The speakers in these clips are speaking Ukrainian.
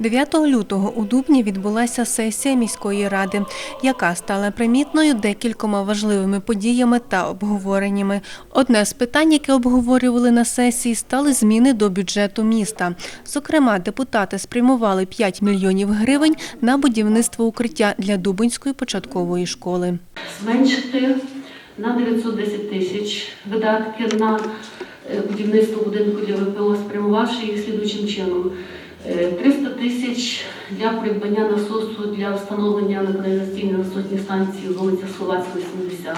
9 лютого у Дубні відбулася сесія міської ради, яка стала примітною декількома важливими подіями та обговореннями. Одне з питань, яке обговорювали на сесії, стали зміни до бюджету міста. Зокрема, депутати спрямували 5 мільйонів гривень на будівництво укриття для Дубинської початкової школи. зменшити на 910 тисяч видатки на е, будівництво будинку для ВПО, спрямувавши їх слідуючим чином. Е, 300 тисяч для придбання насосу для встановлення на каналізаційній насосній станції вулиця Словацька, 80.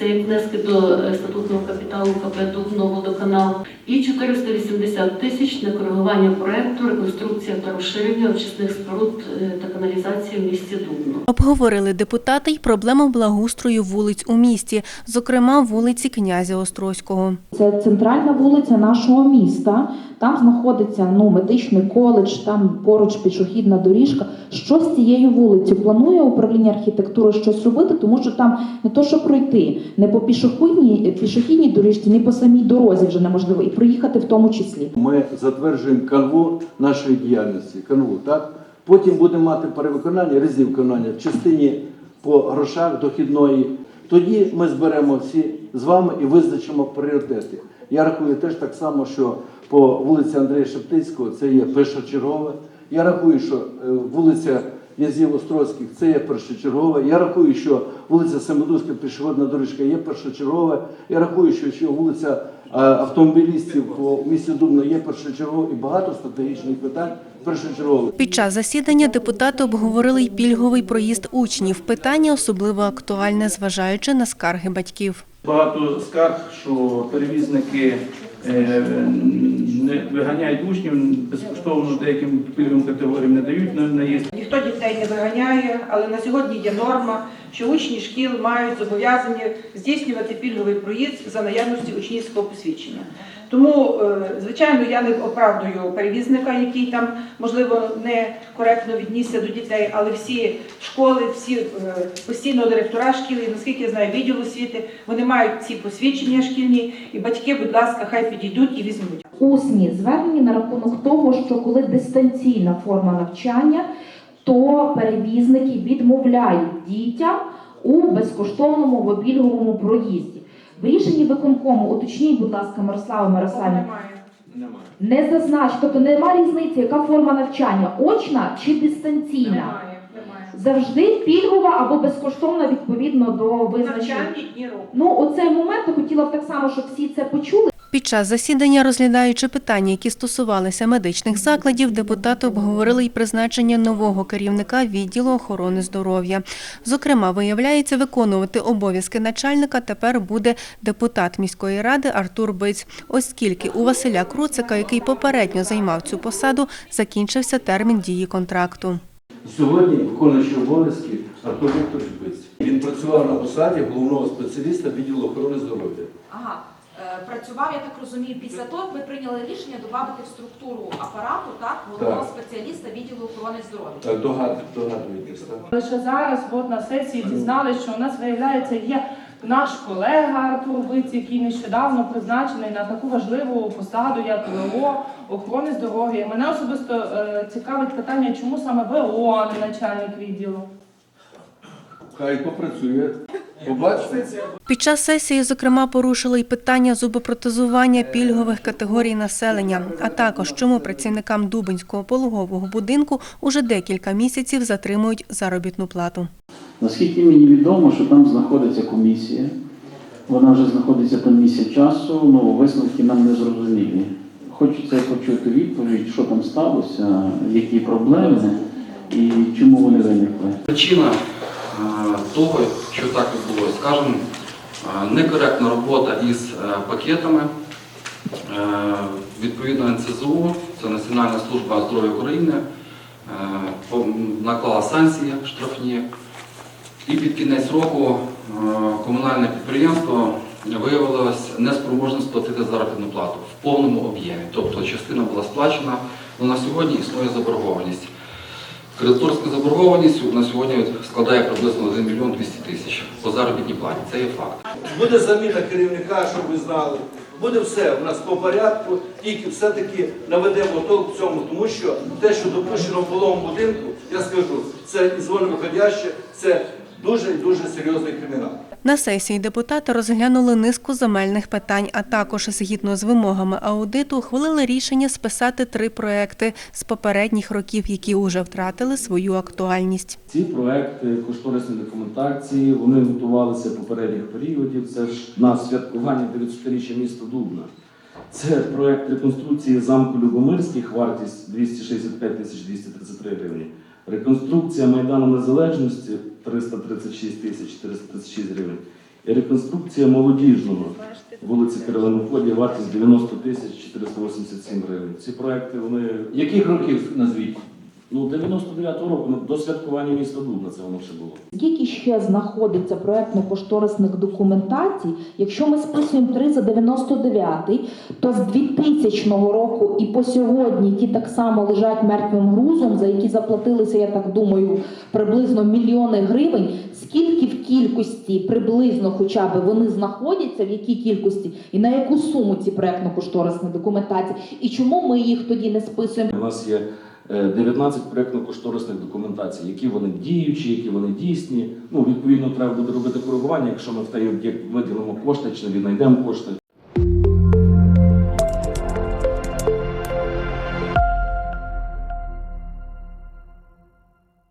Це як внески до е, статутного капіталу КП Дубного водоканал. І 480 тисяч на коригування проекту, реконструкція та розширення очисних споруд е, та каналізації в місті Дубно. Обговорили депутати й проблему благоустрою вулиць у місті, зокрема вулиці князя Острозького. Це центральна вулиця нашого міста. Там знаходиться ну, медичний коледж, там поруч пішохідна доріжка. Що з цією вулицею? Планує управління архітектури щось робити, тому що там не то, що пройти, не по пішохідній, пішохідній доріжці, ні по самій дорозі вже неможливо, і проїхати в тому числі. Ми затверджуємо канву нашої діяльності. Канву, так? Потім будемо мати перевиконання, резі виконання в частині по грошах дохідної. Тоді ми зберемо всі з вами і визначимо пріоритети. Я рахую теж так само, що по вулиці Андрія Шептицького це є першочергове. Я рахую, що е, вулиця Язів Острозьких це є першочергове. Я рахую, що вулиця Семидузька пішохідна доріжка є першочергове. Я рахую, що, що вулиця е, автомобілістів по місті Дубно є першочергове і багато стратегічних питань першочергових. Під час засідання депутати обговорили й пільговий проїзд учнів. Питання особливо актуальне, зважаючи на скарги батьків. Багато скарг, що перевізники е, не виганяють учнів безкоштовно деяким пільговим категоріям не дають на наїзд. Ніхто дітей не виганяє, але на сьогодні є норма, що учні шкіл мають зобов'язані здійснювати пільговий проїзд за наявності учнівського посвідчення. Тому, е, звичайно, я не оправдую перевізника, який там можливо не коректно віднісся до дітей, але всі школи, всі е, постійно директора шкіл, і наскільки я знаю, відділ освіти, вони мають ці посвідчення шкільні, і батьки, будь ласка, хай підійдуть і візьмуть. Усні звернення на рахунок того, що коли дистанційна форма навчання, то перевізники відмовляють дітям у безкоштовному або пільговому проїзді. В рішенні виконкому уточніть, будь ласка, Мирослава Мирославівна, Немає. не зазнач, тобто немає різниці, яка форма навчання, очна чи дистанційна. немає. Завжди пільгова або безкоштовна відповідно до визначення. Навчальні дні року. Ну, оцей момент я хотіла б так само, щоб всі це почули. Під час засідання, розглядаючи питання, які стосувалися медичних закладів, депутати обговорили й призначення нового керівника відділу охорони здоров'я. Зокрема, виявляється, виконувати обов'язки начальника тепер буде депутат міської ради Артур Биць, оскільки у Василя Круцика, який попередньо займав цю посаду, закінчився термін дії контракту. Сьогодні виконуючий обов'язки Артур Вікторович Биць. Він працював на посаді головного спеціаліста відділу охорони здоров'я. Ага. Е, Працював, я так розумію, після того, як ви прийняли рішення додати в структуру апарату так, головного Так. спеціаліста відділу охорони здоров'я. Догад- догадуєтесь, так? Лише зараз, от на сесії дізналися, що у нас виявляється є наш колега Артур Биць, який нещодавно призначений на таку важливу посаду, як ВО охорони здоров'я. Мене особисто е, цікавить питання, чому саме ВО, а не начальник відділу. Хай попрацює. Побачите. Під час сесії, зокрема, порушили й питання зубопротезування пільгових категорій населення, а також чому працівникам Дубинського пологового будинку уже декілька місяців затримують заробітну плату. Наскільки мені відомо, що там знаходиться комісія, вона вже знаходиться там місяць часу, ну висновки нам не зрозумілі. Хочеться почути відповідь, що там сталося, які проблеми і чому вони виникли. Причина того, що так відбулося, скажімо, е, некоректна робота із е, пакетами. Е, Відповідно НСЗУ, це Національна служба здоров'я України, е, наклала санкції штрафні. І під кінець року е, комунальне підприємство виявилось неспроможним сплатити заробітну плату в повному об'ємі. Тобто частина була сплачена, але на сьогодні існує заборгованість. Кредиторська заборгованість на сьогодні складає приблизно 1 мільйон 200 тисяч по заробітній плані. Це є факт. Буде заміна керівника, щоб ви знали. буде все у нас по порядку, тільки все-таки наведемо толк в цьому, тому що те, що допущено в половому будинку, я скажу, це із виходяще, це дуже дуже серйозний кримінал. На сесії депутати розглянули низку земельних питань, а також згідно з вимогами аудиту ухвалили рішення списати три проекти з попередніх років, які уже втратили свою актуальність. Ці проекти кошторисної документації вони готувалися попередніх періодів. Це ж на святкування 900-річчя міста Дубна. Це проект реконструкції замку Любомирських, вартість 265 тисяч 233 гривні. Реконструкція Майдану Незалежності 336 тисяч 436 гривень. І реконструкція молодіжного вулиці Кривоноході вартість 90 тисяч 487 гривень. Ці проекти вони Яких років назвіть? Ну 99-го року ну, до святкування міста Дубна це воно ще було. Скільки ще знаходиться проектно-кошторисних документацій, якщо ми списуємо 3 за 99, то з 2000 року і по сьогодні ті так само лежать мертвим грузом, за які заплатилися, я так думаю, приблизно мільйони гривень. Скільки в кількості приблизно хоча б вони знаходяться, в якій кількості і на яку суму ці проектно-кошторисні документації, і чому ми їх тоді не списуємо? У нас є 19 проєктно-кошторисних документацій, які вони діючі, які вони дійсні. Ну, відповідно, треба буде робити коригування, якщо ми в той об'єкт виділимо кошти чи не віднайдемо кошти.